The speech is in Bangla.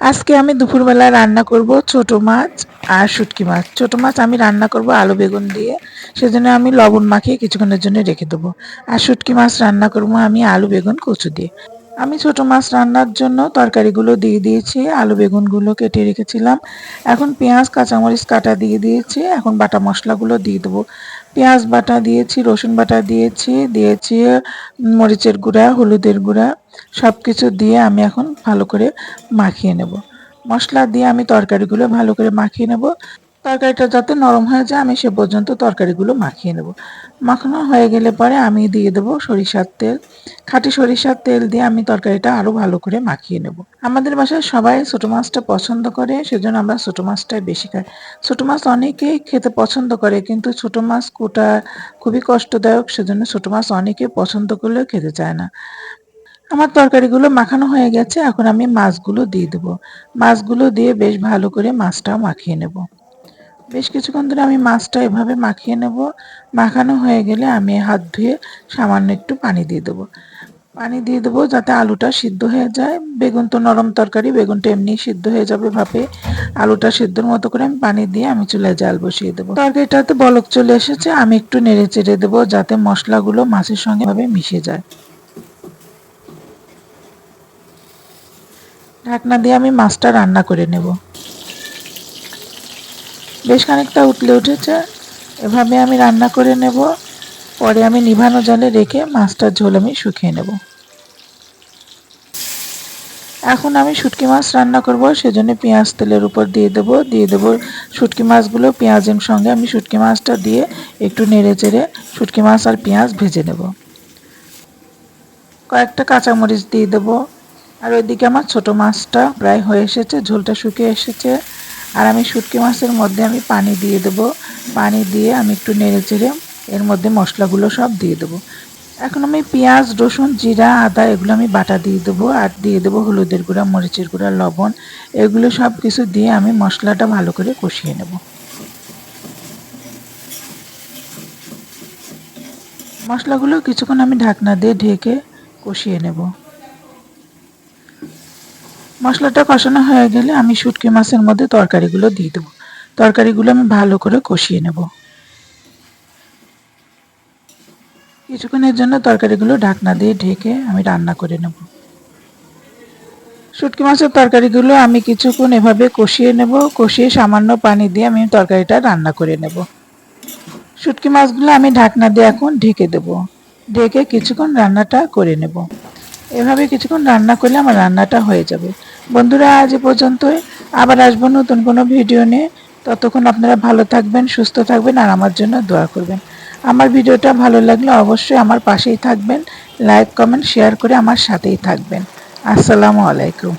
আজকে আমি দুপুরবেলা রান্না করব ছোট মাছ আর শুটকি মাছ। ছোট মাছ আমি রান্না করব আলু বেগুন দিয়ে। সেজন্য আমি লবণ মাখিয়ে কিছুক্ষণের জন্য রেখে দেবো। আর শুটকি মাছ রান্না করব আমি আলু বেগুন কচু দিয়ে। আমি ছোট মাছ রান্নার জন্য তরকারিগুলো দিয়ে দিয়েছি, আলু বেগুনগুলো কেটে রেখেছিলাম। এখন পেঁয়াজ, কাঁচামরিচ কাটা দিয়ে দিয়েছি, এখন বাটা মশলাগুলো দিয়ে দেবো। পেঁয়াজ বাটা দিয়েছি, রসুন বাটা দিয়েছি দিয়েছি মরিচের গুঁড়া, হলুদের গুঁড়া সব কিছু দিয়ে আমি এখন ভালো করে মাখিয়ে নেব। মশলা দিয়ে আমি তরকারিগুলো ভালো করে মাখিয়ে নেব। তরকারিটা যাতে নরম হয়ে যায়, আমি সে পর্যন্ত তরকারিগুলো মাখিয়ে নেব। মাখানো হয়ে গেলে পরে আমি দিয়ে দেবো সরিষার তেল। খাঁটি সরিষার তেল দিয়ে আমি তরকারিটা আরও ভালো করে মাখিয়ে নেব। আমাদের বাসায় সবাই ছোটো মাছটা পছন্দ করে, সেজন্য আমরা ছোটো মাছটাই বেশি খাই। ছোটো মাছ অনেকেই খেতে পছন্দ করে, কিন্তু ছোটো মাছ কোটা খুবই কষ্টদায়ক, সেজন্য ছোটো মাছ অনেকে পছন্দ করলেও খেতে চায় না। আমার তরকারিগুলো মাখানো হয়ে গেছে, এখন আমি মাছগুলো দিয়ে দেবো। মাছগুলো দিয়ে বেশ ভালো করে মাছটাও মাখিয়ে নেব। বেশ কিছুক্ষণ ধরে আমি মাছটা এভাবে মাখিয়ে নেব। মাখানো হয়ে গেলে আমি হাত ধুয়ে সামান্য একটু পানি দিয়ে দেবো। পানি দিয়ে দেবো যাতে আলুটা সিদ্ধ হয়ে যায়। বেগুন তো নরম তরকারি, বেগুনটা এমনি সিদ্ধ হয়ে যাবে ভাবে আলুটা সিদ্ধর মতো করে আমি পানি দিয়ে আমি চুলায় জাল বসিয়ে দেবো। তরকারিটাতে বলক চলে এসেছে, আমি একটু নেড়ে চেড়ে দেবো যাতে মশলাগুলো মাছের সঙ্গে ভাবে মিশে যায়। ঢাকনা দিয়ে আমি মাছটা রান্না করে নেব। বেশ খানিকটা উতলে উঠেছে। এভাবে আমি রান্না করে নেব। পরে আমি নিভানো জলে রেখে মাছটার ঝোল আমি শুকিয়ে নেব। এখন আমি শুটকি মাছ রান্না করব, সেজন্য পেঁয়াজ তেলের উপর দিয়ে দেব। দিয়ে দেব শুটকি মাছগুলো। পেঁয়াজের সঙ্গে আমি শুটকি মাছটা দিয়ে একটু নেড়ে চেড়ে শুটকি মাছ আর পেঁয়াজ ভেজে নেব। কয়েকটা কাঁচামরিচ দিয়ে দেবো। আর ওইদিকে আমার ছোট মাছটা প্রায় হয়ে এসেছে, ঝোলটা শুকিয়ে এসেছে। আর আমি শুটকি মাছের মধ্যে আমি পানি দিয়ে দেবো। পানি দিয়ে আমি একটু নেড়ে চেড়ে এর মধ্যে মশলাগুলো সব দিয়ে দেবো। এখন আমি পেঁয়াজ, রসুন, জিরা, আদা এগুলো আমি বাটা দিয়ে দেবো আর দিয়ে দেবো হলুদের গুঁড়া, মরিচের গুঁড়া, লবণ। এগুলো সব কিছু দিয়ে আমি মশলাটা ভালো করে কষিয়ে নেব। মশলাগুলো কিছুক্ষণ আমি ঢাকনা দিয়ে ঢেকে কষিয়ে নেব। মশলাটা কষানো হয়ে গেলে আমি শুটকি মাছের মধ্যে তরকারিগুলো দিয়ে দেবো। তরকারিগুলো আমি ভালো করে কষিয়ে নেব। কিছুক্ষণের জন্য তরকারিগুলো ঢাকনা দিয়ে ঢেকে আমি রান্না করে নেব। শুটকি মাছের তরকারিগুলো আমি কিছুক্ষণ এভাবে কষিয়ে নেব, কষিয়ে সামান্য পানি দিয়ে আমি তরকারিটা রান্না করে নেব। শুটকি মাছগুলো আমি ঢাকনা দিয়ে এখন ঢেকে দেব। ঢেকে কিছুক্ষণ রান্নাটা করে নেব। এভাবে কিছুক্ষণ রান্না করলে আমার রান্নাটা হয়ে যাবে। বন্ধুরা, আজ পর্যন্তই। আবার আসব নতুন কোনো ভিডিও নিয়ে। ততক্ষণ আপনারা ভালো থাকবেন, সুস্থ থাকবেন, আর আমার জন্য দোয়া করবেন। আমার ভিডিওটা ভালো লাগলে অবশ্যই আমার পাশেই থাকবেন। লাইক, কমেন্ট, শেয়ার করে আমার সাথেই থাকবেন। আসসালামু আলাইকুম।